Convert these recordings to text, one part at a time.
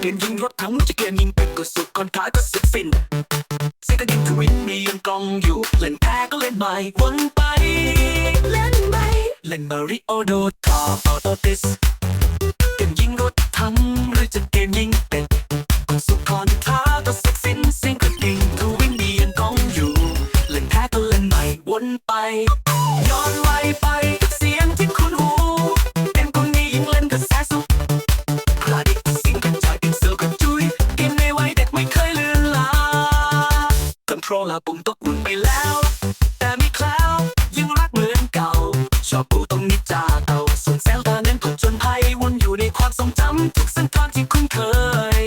เปลี่ยนยิงรถทั้งจะเกมยิงเป็ดก็สุดก่อนท้ายก็สุดฟินเซตดินทวินมียังกองอยู่ เล่นแพ้ก็เล่นใหม่วนไป เล่นใหม่เล่นมาริโอโดทอออโตติสเกมยิงรถทั้งหรือจะเกมยิงเป็ดก็สุดก่อนท้ายก็สุดฟินเสียงกระดิ่งทวินมียังกองอยู่ เล่นแพ้ก็เล่นใหม่วนไป รลลาปุ่มตกหมุนไปแล้ว แต่ไม่แคล้วยังรักเหมือนเก่า ชอบปูตรงนิจาเต่าส่วนเซลตาเน้นผจญภัยวนอยู่ในความทรงจำทุกเส้นทางที่คุ้นเคย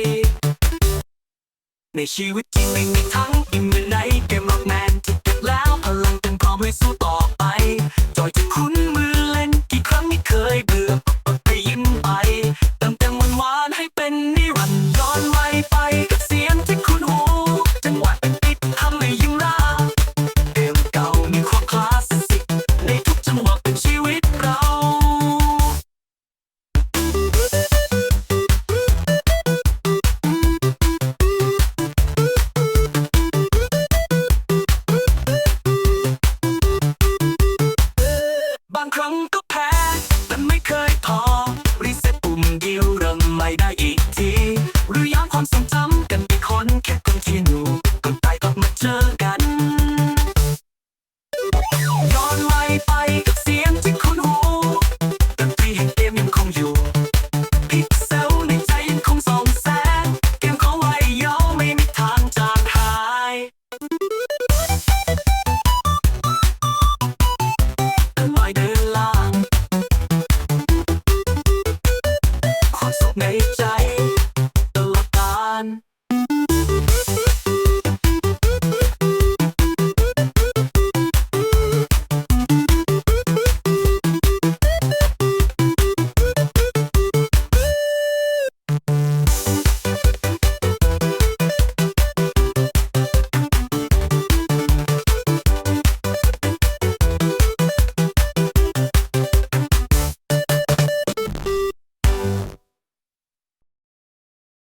ในชีวิตจริงไม่มีทั้ง そในใจ